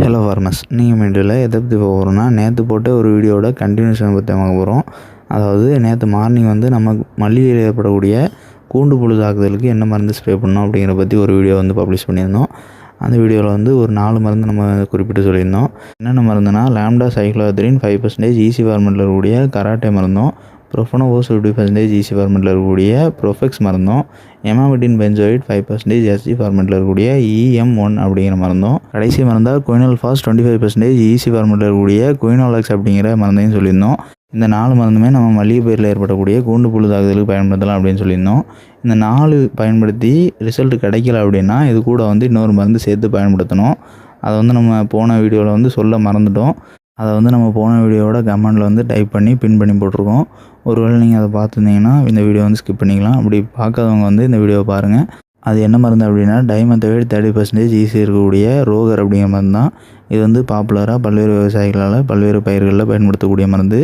Hello ஃபார்மஸ் நீங்கள் மீண்டில் எதை பற்றி போகிறோம்னா நேற்று போட்ட ஒரு வீடியோட கண்டினியூஷன் பற்றி பார்க்க போகிறோம் அதாவது நேற்று மார்னிங் வந்து நம்ம மல்லிகையில் ஏற்படக்கூடிய கூண்டு புழு தாக்குதலுக்கு என்ன மருந்து ஸ்ப்ரே பண்ணோம் அப்படிங்கிற பற்றி ஒரு வீடியோ வந்து பப்ளிஷ் பண்ணியிருந்தோம். அந்த வீடியோவில் வந்து ஒரு நாலு மருந்து நம்ம குறிப்பிட்டு சொல்லியிருந்தோம். என்னென்ன மருந்துனா lambda cyhalothrin five percentage EC ஃபார்மெட்டில் இருக்கக்கூடிய கராட்டே மருந்தும் ப்ரொஃபனோவோஸ் ஃபிஃப்டி பர்சன்டேஜ் ஈசி ஃபார்மெட்டில் இருக்கக்கூடிய ப்ரொஃபெக்ஸ் மருந்தும் emamectin benzoate five percentage SG ஃபார்மெட்டில் இருக்கக்கூடிய இஎம் ஒன் அப்படிங்கிற மருந்தும் கடைசி மருந்தாக quinalphos twenty five percentage EC ஃபார்மெட்டில் இருக்கக்கூடிய குயினோலக்ஸ் அப்படிங்கிற மருந்தையும் சொல்லியிருந்தோம். இந்த நாலு மருந்துமே நம்ம மளிகை பயிரில் ஏற்படக்கூடிய கூண்டு புழு தாக்குதலுக்கு பயன்படுத்தலாம் அப்படின்னு சொல்லியிருந்தோம். இந்த நாலு பயன்படுத்தி ரிசல்ட் கிடைக்கல அப்படின்னா இது கூட வந்து இன்னொரு மருந்து சேர்த்து பயன்படுத்தணும். அதை வந்து நம்ம போன வீடியோவில் வந்து சொல்ல மறந்துட்டோம். அதை வந்து நம்ம போன வீடியோவோட கமெண்டில் வந்து டைப் பண்ணி பின் பண்ணி போட்டிருக்கோம். ஒருவேளை நீங்கள் அதை பார்த்துருந்தீங்கன்னா இந்த வீடியோ வந்து ஸ்கிப் பண்ணிக்கலாம். அப்படி பார்க்காதவங்க வந்து இந்த வீடியோவை பாருங்கள் அது என்ன மருந்து அப்படின்னா டைமத்தோடு தேர்ட்டி பர்சன்டேஜ் ஈஸி இருக்கக்கூடிய ரோகர் அப்படிங்கிற மருந்து தான் இது வந்து பாப்புலராக பல்வேறு விவசாயிகளால் பல்வேறு பயிர்களில் பயன்படுத்தக்கூடிய மருந்து.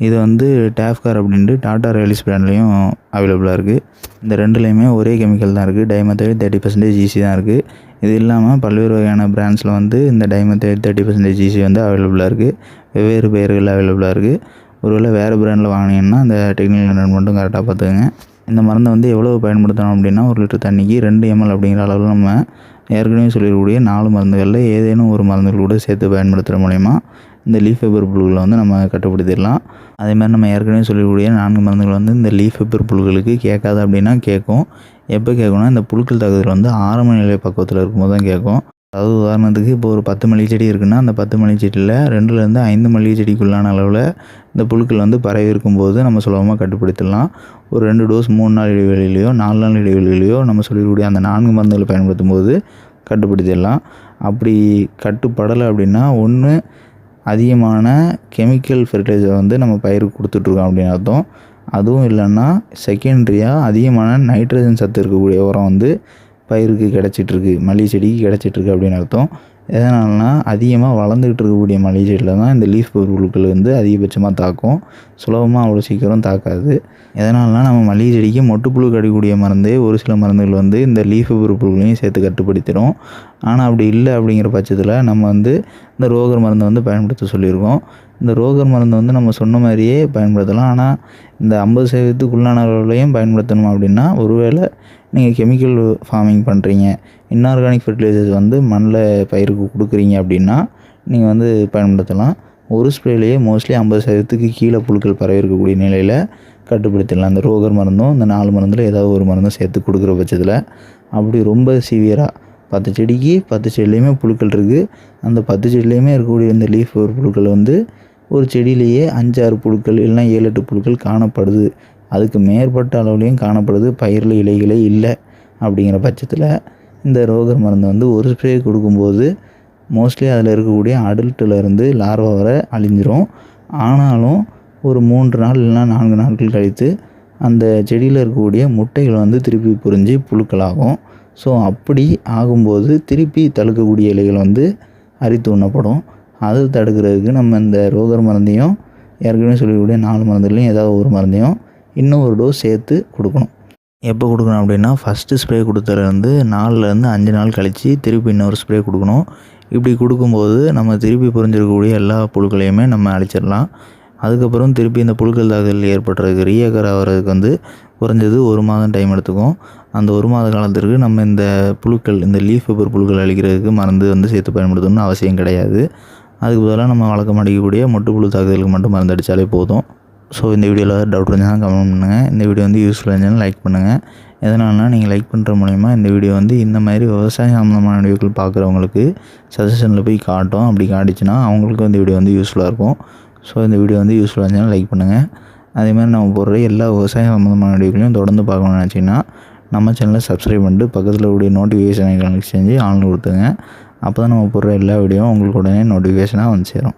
இது வந்து டேஃப்கார் அப்படின்ட்டு டாடா ரேலிஸ் பிராண்ட்லேயும் அவைலபிளாக இருக்குது இந்த ரெண்டுலேயுமே ஒரே கெமிக்கல் தான் இருக்குது டைமத்தேட் தேர்ட்டி பர்சன்டேஜ் ஈஸி தான் இருக்குது இது இல்லாமல் பல்வேறு வகையான பிராண்ட்ஸில் வந்து இந்த டைமத்தேட் தேர்ட்டி பர்சன்டேஜ் ஈஸி வந்து அவைலபிளாக இருக்குது வெவ்வேறு பெயர்கள் அவைலபிளாக இருக்குது ஒருவேளை வேறு பிராண்டில் வாங்கினீங்கன்னா அந்த டெக்னிக்கல் மட்டும் கரெக்டாக பார்த்துக்கோங்க. இந்த மருந்தை வந்து எவ்வளோ பயன்படுத்தணும் அப்படின்னா ஒரு லிட்டர் தண்ணிக்கு ரெண்டு எம்எல் அப்படிங்கிற அளவில் நம்ம ஏற்கனவே சொல்லியிருக்கக்கூடிய நாலு மருந்துகளில் ஏதேனும் ஒரு மருந்துகள் கூட சேர்த்து பயன்படுத்துகிற மூலயமா இந்த லீஃப் ஃபைபர் புழுக்களை வந்து நம்ம கட்டுப்படுத்திடலாம். அதே மாதிரி நம்ம ஏற்கனவே சொல்லக்கூடிய நான்கு மருந்துகள் வந்து இந்த லீஃப் ஃபைபர் புழுகளுக்கு கேட்காது அப்படின்னா கேட்கும். எப்போ கேட்கணும்னா இந்த புழுக்கள் தாக்குதல் வந்து ஆரம்ப நிலை பக்குவத்தில் இருக்கும்போது தான் கேட்கும். அதாவது உதாரணத்துக்கு இப்போ ஒரு பத்து மல்லிகை செடி இருக்குன்னா அந்த பத்து மல்லிகை செடியில் ரெண்டுலேருந்து ஐந்து மல்லிகை செடிக்குள்ளான அளவில் இந்த புழுக்கள் வந்து பரவி இருக்கும்போது நம்ம சுலபமாக கட்டுப்படுத்திடலாம். ஒரு ரெண்டு டோஸ் மூணு நாள் இடைவெளியிலையோ நாலு நாள் இடைவெளியிலையோ நம்ம சொல்லக்கூடிய அந்த நான்கு மருந்துகளை பயன்படுத்தும் போது கட்டுப்படுத்திடலாம். அப்படி கட்டுப்படலை அப்படின்னா ஒன்று அதிகமான கெமிக்கல் ஃபெர்டிலைசர் வந்து நம்ம பயிருக்கு கொடுத்துட்ருக்கோம் அப்படின்னு அர்த்தம். அதுவும் இல்லைன்னா செகண்ட்ரியாக அதிகமான நைட்ரஜன் சத்து இருக்கக்கூடிய உரம் வந்து பயிருக்கு கிடச்சிட்ருக்கு. மல்லிகை செடிக்கு கிடச்சிட்ருக்கு அப்படின்னு அர்த்தம். எதனாலனா அதிகமாக வளர்ந்துக்கிட்டு இருக்கக்கூடிய மளிகை செடியில் தான் இந்த லீஃப் பொருட்கள் வந்து அதிகபட்சமாக தாக்கும். சுலபமாக அவ்வளோ சீக்கிரம் தாக்காது. எதனாலனா நம்ம மளிகை செடிக்கு மொட்டுப்புழு கடிக்கூடிய மருந்தே ஒரு சில மருந்துகள் வந்து இந்த லீஃப் பொருட்களையும் சேர்த்து கட்டுப்படுத்திடும். ஆனால் அப்படி இல்லை அப்படிங்கிற பட்சத்தில் நம்ம வந்து இந்த ரோகர் மருந்தை வந்து பயன்படுத்த சொல்லியிருக்கோம். இந்த ரோகர் மருந்தை வந்து நம்ம சொன்ன மாதிரியே பயன்படுத்தலாம். ஆனால் இந்த ஐம்பது சதவீதத்துக்குள்ளான அளவுலையும் பயன்படுத்தணும் அப்படின்னா ஒருவேளை நீங்கள் கெமிக்கல் ஃபார்மிங் பண்ணுறீங்க இன்ஆர்கானிக் ஃபெர்டிலைசர்ஸ் வந்து மண்ணில் பயிருக்கு கொடுக்குறீங்க அப்படின்னா நீங்கள் வந்து பயன்படுத்தலாம். ஒரு ஸ்ப்ரேலேயே மோஸ்ட்லி ஐம்பது சதவீதத்துக்கு கீழே புழுக்கள் பரவி இருக்கக்கூடிய நிலையில் கட்டுப்படுத்திடலாம். அந்த ரோகர் மருந்தும் இந்த நாலு மருந்தில் ஏதாவது ஒரு மருந்தும் சேர்த்து கொடுக்குற பட்சத்தில். அப்படி ரொம்ப சிவியராக பத்து செடிக்கு பத்து செடிலேயுமே புழுக்கள் இருக்குது அந்த பத்து செடிலேயுமே இருக்கக்கூடிய இந்த லீஃப் ஒரு புழுக்கள் வந்து ஒரு செடியிலேயே அஞ்சாறு புழுக்கள் இல்லைனா ஏழு எட்டு புழுக்கள் காணப்படுது. அதுக்கு மேற்பட்ட அளவுலேயும் காணப்படுது. பயிரில் இலைகளே இல்லை அப்படிங்கிற பட்சத்தில் இந்த ரோகர் மருந்து வந்து ஒரு ஸ்ப்ரே கொடுக்கும்போது மோஸ்ட்லி அதில் இருக்கக்கூடிய அடல்ட்டிலேருந்து லார்வா வர அழிஞ்சிரும். ஆனாலும் ஒரு மூன்று நாள் இல்லைனா நான்கு நாட்கள் கழித்து அந்த செடியில் இருக்கக்கூடிய முட்டைகள் வந்து திருப்பி புரிஞ்சு புழுக்களாகும் ஸோ அப்படி ஆகும்போது திருப்பி தடுக்கக்கூடிய இலைகள் வந்து அரித்து உண்ணப்படும். அது தடுக்கிறதுக்கு நம்ம இந்த ரோகர் மருந்தையும் ஏற்கனவே சொல்லக்கூடிய நாலு மருந்துலையும் ஏதாவது ஒரு மருந்தையும் இன்னும் ஒரு டோஸ் சேர்த்து கொடுக்கணும். எப்போ கொடுக்கணும் அப்படின்னா ஃபஸ்ட்டு ஸ்ப்ரே கொடுத்ததுலேருந்து நாலுலேருந்து அஞ்சு நாள் கழித்து திருப்பி இன்னொரு ஸ்ப்ரே கொடுக்கணும். இப்படி கொடுக்கும்போது நம்ம திருப்பி புரிஞ்சிருக்கக்கூடிய எல்லா புழுக்களையுமே நம்ம அழிச்சிடலாம். அதுக்கப்புறம் திருப்பி இந்த புழுக்கள் தாக்குதல் ஏற்படுறதுக்கு ரீஏக்கர் ஆகிறதுக்கு வந்து குறைஞ்சது ஒரு மாதம் டைம் எடுத்துக்கும். அந்த ஒரு மாத காலத்திற்கு நம்ம இந்த புழுக்கள் இந்த லீஃப் பேப்பர் புழுக்கள் அழிக்கிறதுக்கு மருந்து வந்து சேர்த்து பயன்படுத்தணும்னு அவசியம் கிடையாது. அதுக்கு பதிலாக நம்ம வழக்கம் அடிக்கக்கூடிய மொட்டு புழு தாக்குதலுக்கு மட்டும் மருந்து அடித்தாலே போதும். ஸோ இந்த வீடியோவில் டவுட் இருந்தால் கமெண்ட் பண்ணுங்கள் இந்த வீடியோ வந்து யூஸ்ஃபுல்லாக இருந்தாலும் லைக் பண்ணுங்கள் எதனாலனா நீங்கள் லைக் பண்ணுற மூலிமா இந்த வீடியோ வந்து இந்த மாதிரி விவசாயம் சம்மந்தமான வீடியோக்கள் பார்க்குறவங்களுக்கு சஜஷனில் போய் காட்டும். அப்படி காட்டிச்சுன்னா அவங்களுக்கும் இந்த வீடியோ வந்து யூஸ்ஃபுல்லாக இருக்கும். ஸோ இந்த வீடியோ வந்து யூஸ்ஃபுல்லாக இருந்தாலும் லைக் பண்ணுங்கள் அதே மாதிரி நம்ம போடுற எல்லா விவசாயம் சம்மந்தமான வீடியோக்களையும் தொடர்ந்து பார்க்கணும்னு நினச்சிங்கன்னா நம்ம சேனலை சப்ஸ்கிரைப் பண்ணிட்டு பக்கத்தில் உடைய நோட்டிஃபிகேஷன் கனெக்ட் செஞ்சு ஆன் கொடுத்துங்க அப்போ தான் நம்ம போடுற எல்லா வீடியோவும் உங்களுக்கு உடனே நோட்டிஃபிகேஷனாக வந்து சேரும்.